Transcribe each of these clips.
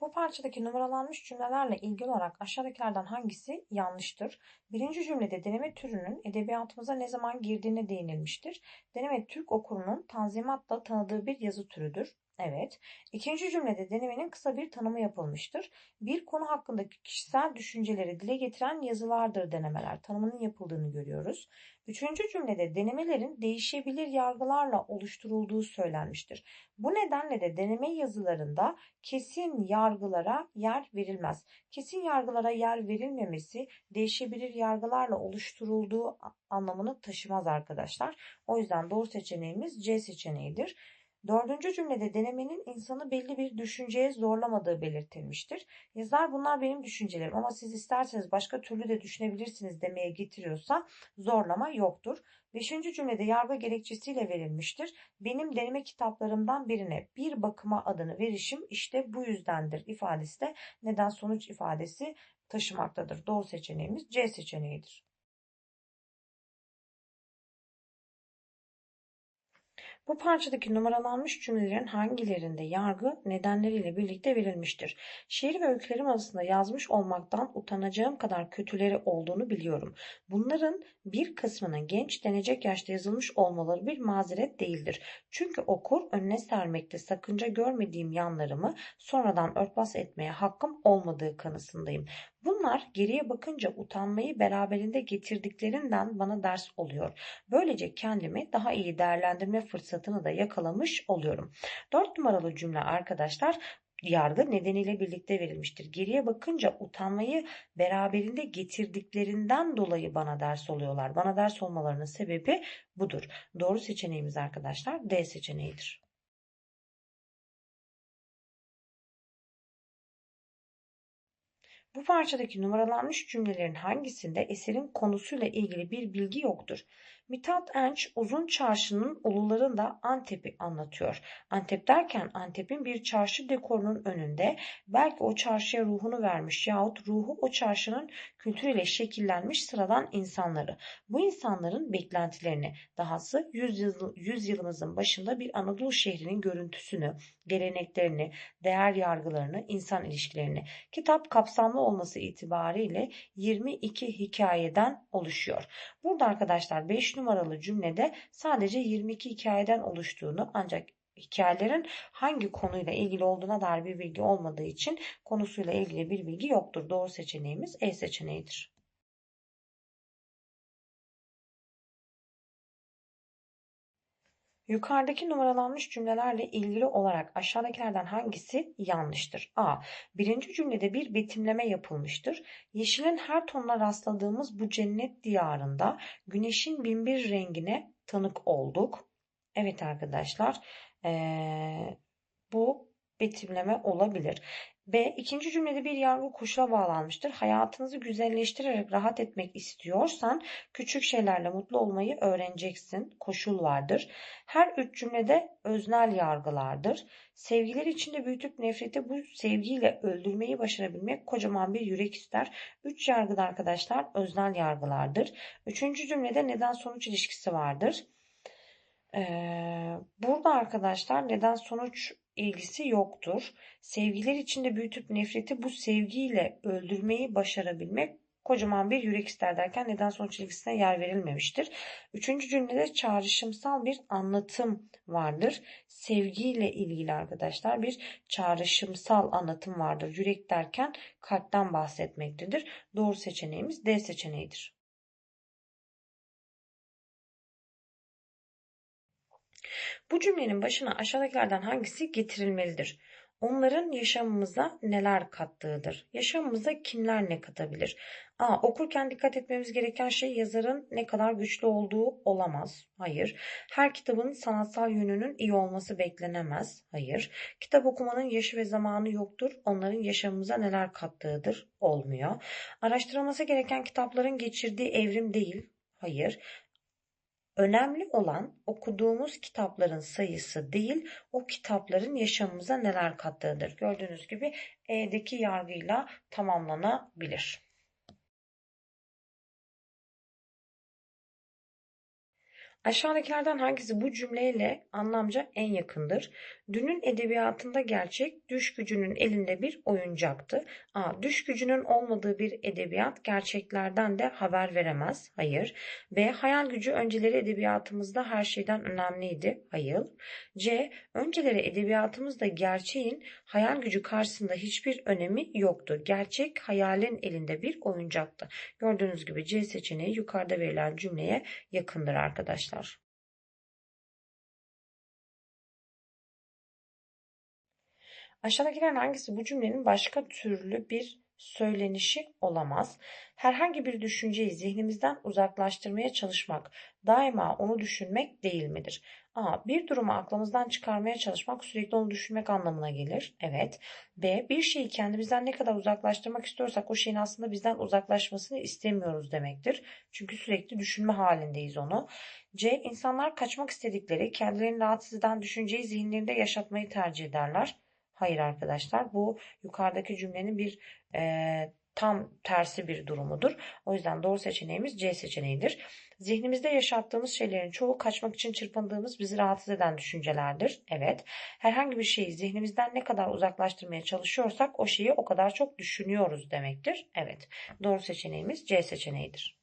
Bu parçadaki numaralanmış cümlelerle ilgili olarak aşağıdakilerden hangisi yanlıştır? Birinci cümlede deneme türünün edebiyatımıza ne zaman girdiğine değinilmiştir. Deneme Türk okurunun tanzimatla tanıdığı bir yazı türüdür. Evet. İkinci cümlede denemenin kısa bir tanımı yapılmıştır. Bir konu hakkındaki kişisel düşünceleri dile getiren yazılardır denemeler. Tanımının yapıldığını görüyoruz. Üçüncü cümlede denemelerin değişebilir yargılarla oluşturulduğu söylenmiştir. Bu nedenle de deneme yazılarında kesin yargılara yer verilmez. Kesin yargılara yer verilmemesi değişebilir yargılarla oluşturulduğu anlamını taşımaz arkadaşlar. O yüzden doğru seçeneğimiz C seçeneğidir. Dördüncü cümlede denemenin insanı belli bir düşünceye zorlamadığı belirtilmiştir. Yazar bunlar benim düşüncelerim ama siz isterseniz başka türlü de düşünebilirsiniz demeye getiriyorsa zorlama yoktur. Beşinci cümlede yargı gerekçesiyle verilmiştir. Benim deneme kitaplarımdan birine bir bakıma adını verişim işte bu yüzdendir ifadesi de neden sonuç ifadesi taşımaktadır. Doğru seçeneğimiz C seçeneğidir. Bu parçadaki numaralanmış cümlelerin hangilerinde yargı nedenleriyle birlikte verilmiştir? Şiir ve öykülerim arasında yazmış olmaktan utanacağım kadar kötüleri olduğunu biliyorum. Bunların bir kısmının genç denecek yaşta yazılmış olmaları bir mazeret değildir. Çünkü okur önüne sermekte sakınca görmediğim yanlarımı sonradan örtbas etmeye hakkım olmadığı kanısındayım. Bunlar geriye bakınca utanmayı beraberinde getirdiklerinden bana ders oluyor. Böylece kendimi daha iyi değerlendirme fırsatını da yakalamış oluyorum. Dört numaralı cümle arkadaşlar yargı nedeniyle birlikte verilmiştir. Geriye bakınca utanmayı beraberinde getirdiklerinden dolayı bana ders oluyorlar. Bana ders olmalarının sebebi budur. Doğru seçeneğimiz arkadaşlar D seçeneğidir. Bu parçadaki numaralanmış cümlelerin hangisinde eserin konusuyla ilgili bir bilgi yoktur? Mithat Enç uzun çarşının ulularında Antep'i anlatıyor. Antep derken Antep'in bir çarşı dekorunun önünde belki o çarşıya ruhunu vermiş yahut ruhu o çarşının kültürüyle şekillenmiş sıradan insanları. Bu insanların beklentilerini dahası yüzyıl, yüzyılımızın başında bir Anadolu şehrinin görüntüsünü, geleneklerini, değer yargılarını, insan ilişkilerini. Kitap kapsamlı olması itibariyle 22 hikayeden oluşuyor. Burada arkadaşlar 5 numaralı cümlede sadece 22 hikayeden oluştuğunu ancak hikayelerin hangi konuyla ilgili olduğuna dair bir bilgi olmadığı için konusuyla ilgili bir bilgi yoktur. Doğru seçeneğimiz E seçeneğidir. Yukarıdaki numaralanmış cümlelerle ilgili olarak aşağıdakilerden hangisi yanlıştır? A. Birinci cümlede bir betimleme yapılmıştır. Yeşilin her tonuna rastladığımız bu cennet diyarında güneşin binbir rengine tanık olduk. Evet arkadaşlar ee, bu betimleme olabilir. B. İkinci cümlede bir yargı koşula bağlanmıştır. Hayatınızı güzelleştirerek rahat etmek istiyorsan küçük şeylerle mutlu olmayı öğreneceksin. Koşul vardır. Her üç cümlede öznel yargılardır. Sevgiler içinde büyütüp nefreti bu sevgiyle öldürmeyi başarabilmek kocaman bir yürek ister. Üç yargıda arkadaşlar öznel yargılardır. Üçüncü cümlede neden sonuç ilişkisi vardır. Ee, burada arkadaşlar neden sonuç ilgisi yoktur. Sevgiler içinde büyütüp nefreti bu sevgiyle öldürmeyi başarabilmek kocaman bir yürek ister derken neden sonuç ilgisine yer verilmemiştir. Üçüncü cümlede çağrışımsal bir anlatım vardır. Sevgiyle ilgili arkadaşlar bir çağrışımsal anlatım vardır. Yürek derken kalpten bahsetmektedir. Doğru seçeneğimiz D seçeneğidir. Bu cümlenin başına aşağıdakilerden hangisi getirilmelidir? Onların yaşamımıza neler kattığıdır. Yaşamımıza kimler ne katabilir? A. Okurken dikkat etmemiz gereken şey yazarın ne kadar güçlü olduğu olamaz. Hayır. Her kitabın sanatsal yönünün iyi olması beklenemez. Hayır. Kitap okumanın yaşı ve zamanı yoktur. Onların yaşamımıza neler kattığıdır. Olmuyor. Araştırılması gereken kitapların geçirdiği evrim değil. Hayır. Önemli olan okuduğumuz kitapların sayısı değil, o kitapların yaşamımıza neler kattığıdır. Gördüğünüz gibi E'deki yargıyla tamamlanabilir. Aşağıdakilerden hangisi bu cümleyle anlamca en yakındır? Dünün edebiyatında gerçek düş gücünün elinde bir oyuncaktı. A. Düş gücünün olmadığı bir edebiyat gerçeklerden de haber veremez. Hayır. B. Hayal gücü önceleri edebiyatımızda her şeyden önemliydi. Hayır. C. Önceleri edebiyatımızda gerçeğin hayal gücü karşısında hiçbir önemi yoktu. Gerçek hayalin elinde bir oyuncaktı. Gördüğünüz gibi C seçeneği yukarıda verilen cümleye yakındır arkadaşlar. Aşağıdakilerin hangisi bu cümlenin başka türlü bir söylenişi olamaz? Herhangi bir düşünceyi zihnimizden uzaklaştırmaya çalışmak, daima onu düşünmek değil midir? A. Bir durumu aklımızdan çıkarmaya çalışmak sürekli onu düşünmek anlamına gelir. Evet. B. Bir şeyi kendimizden ne kadar uzaklaştırmak istiyorsak o şeyin aslında bizden uzaklaşmasını istemiyoruz demektir. Çünkü sürekli düşünme halindeyiz onu. C. İnsanlar kaçmak istedikleri, kendilerini rahatsız eden düşünceyi zihinlerinde yaşatmayı tercih ederler. Hayır arkadaşlar bu yukarıdaki cümlenin bir e, tam tersi bir durumudur. O yüzden doğru seçeneğimiz C seçeneğidir. Zihnimizde yaşattığımız şeylerin çoğu kaçmak için çırpındığımız bizi rahatsız eden düşüncelerdir. Evet. Herhangi bir şeyi zihnimizden ne kadar uzaklaştırmaya çalışıyorsak o şeyi o kadar çok düşünüyoruz demektir. Evet. Doğru seçeneğimiz C seçeneğidir.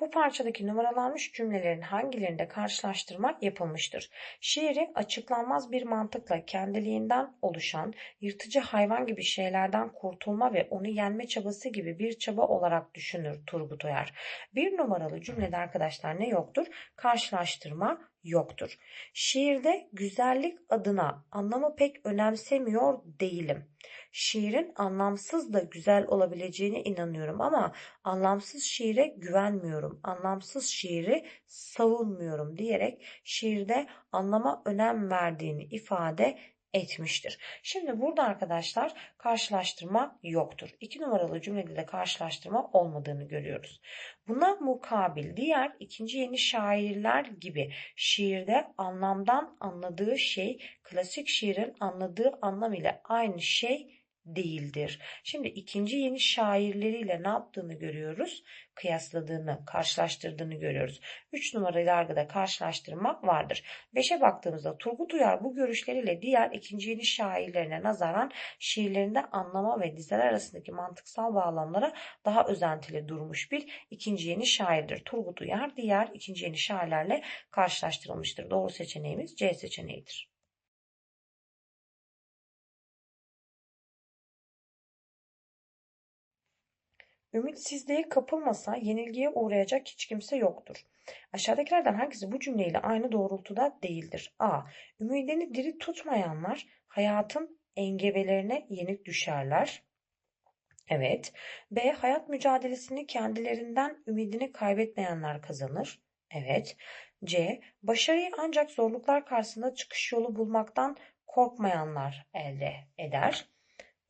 Bu parçadaki numaralanmış cümlelerin hangilerinde karşılaştırma yapılmıştır? Şiiri açıklanmaz bir mantıkla kendiliğinden oluşan yırtıcı hayvan gibi şeylerden kurtulma ve onu yenme çabası gibi bir çaba olarak düşünür Turgut Uyar. Bir numaralı cümlede arkadaşlar ne yoktur? Karşılaştırma yoktur. Şiirde güzellik adına anlamı pek önemsemiyor değilim. Şiirin anlamsız da güzel olabileceğine inanıyorum ama anlamsız şiire güvenmiyorum. Anlamsız şiiri savunmuyorum diyerek şiirde anlama önem verdiğini ifade etmiştir. Şimdi burada arkadaşlar karşılaştırma yoktur. İki numaralı cümlede de karşılaştırma olmadığını görüyoruz. Buna mukabil diğer ikinci yeni şairler gibi şiirde anlamdan anladığı şey klasik şiirin anladığı anlam ile aynı şey değildir. Şimdi ikinci yeni şairleriyle ne yaptığını görüyoruz? Kıyasladığını, karşılaştırdığını görüyoruz. Üç numaralı yargıda karşılaştırma vardır. Beşe baktığımızda Turgut Uyar bu görüşleriyle diğer ikinci yeni şairlerine nazaran şiirlerinde anlama ve dizeler arasındaki mantıksal bağlamlara daha özentili durmuş bir ikinci yeni şairdir. Turgut Uyar diğer ikinci yeni şairlerle karşılaştırılmıştır. Doğru seçeneğimiz C seçeneğidir. Ümitsizliğe kapılmasa yenilgiye uğrayacak hiç kimse yoktur. Aşağıdakilerden hangisi bu cümleyle aynı doğrultuda değildir? A. Ümidini diri tutmayanlar hayatın engebelerine yenik düşerler. Evet. B. Hayat mücadelesini kendilerinden ümidini kaybetmeyenler kazanır. Evet. C. Başarıyı ancak zorluklar karşısında çıkış yolu bulmaktan korkmayanlar elde eder.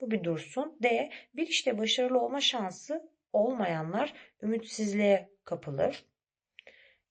Bu bir dursun. D. Bir işte başarılı olma şansı olmayanlar ümitsizliğe kapılır.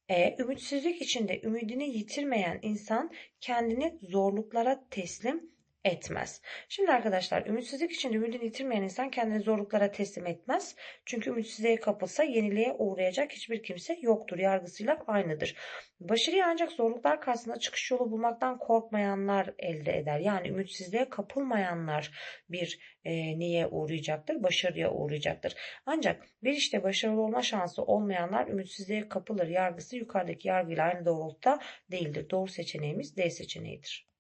E, ümitsizlik içinde ümidini yitirmeyen insan kendini zorluklara teslim etmez. Şimdi arkadaşlar ümitsizlik için ümidini yitirmeyen insan kendini zorluklara teslim etmez. Çünkü ümitsizliğe kapılsa yeniliğe uğrayacak hiçbir kimse yoktur. Yargısıyla aynıdır. Başarıyı ancak zorluklar karşısında çıkış yolu bulmaktan korkmayanlar elde eder. Yani ümitsizliğe kapılmayanlar bir e, niye uğrayacaktır? Başarıya uğrayacaktır. Ancak bir işte başarılı olma şansı olmayanlar ümitsizliğe kapılır. Yargısı yukarıdaki yargıyla aynı doğrultuda değildir. Doğru seçeneğimiz D seçeneğidir.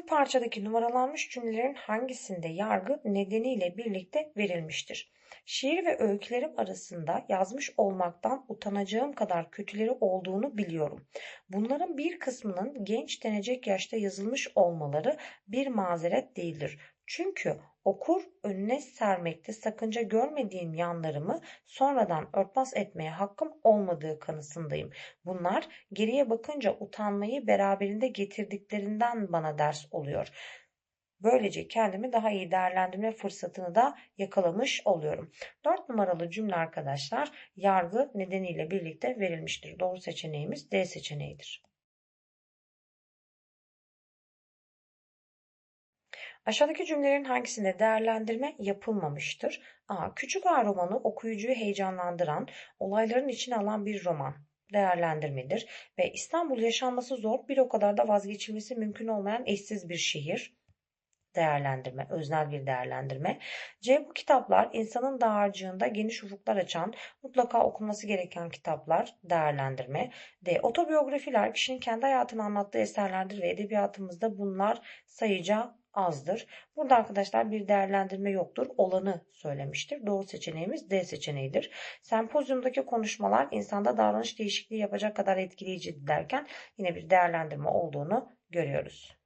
Bu parçadaki numaralanmış cümlelerin hangisinde yargı nedeniyle birlikte verilmiştir? Şiir ve öykülerim arasında yazmış olmaktan utanacağım kadar kötüleri olduğunu biliyorum. Bunların bir kısmının genç denecek yaşta yazılmış olmaları bir mazeret değildir. Çünkü okur önüne sermekte sakınca görmediğim yanlarımı sonradan örtbas etmeye hakkım olmadığı kanısındayım. Bunlar geriye bakınca utanmayı beraberinde getirdiklerinden bana ders oluyor. Böylece kendimi daha iyi değerlendirme fırsatını da yakalamış oluyorum. 4 numaralı cümle arkadaşlar yargı nedeniyle birlikte verilmiştir. Doğru seçeneğimiz D seçeneğidir. Aşağıdaki cümlelerin hangisinde değerlendirme yapılmamıştır? A. Küçük A romanı okuyucuyu heyecanlandıran, olayların içine alan bir roman değerlendirmedir. Ve İstanbul yaşanması zor, bir o kadar da vazgeçilmesi mümkün olmayan eşsiz bir şehir değerlendirme, öznel bir değerlendirme. C. Bu kitaplar insanın dağarcığında geniş ufuklar açan, mutlaka okunması gereken kitaplar değerlendirme. D. Otobiyografiler kişinin kendi hayatını anlattığı eserlerdir ve edebiyatımızda bunlar sayıca azdır. Burada arkadaşlar bir değerlendirme yoktur. Olanı söylemiştir. Doğru seçeneğimiz D seçeneğidir. Sempozyumdaki konuşmalar insanda davranış değişikliği yapacak kadar etkileyici derken yine bir değerlendirme olduğunu görüyoruz.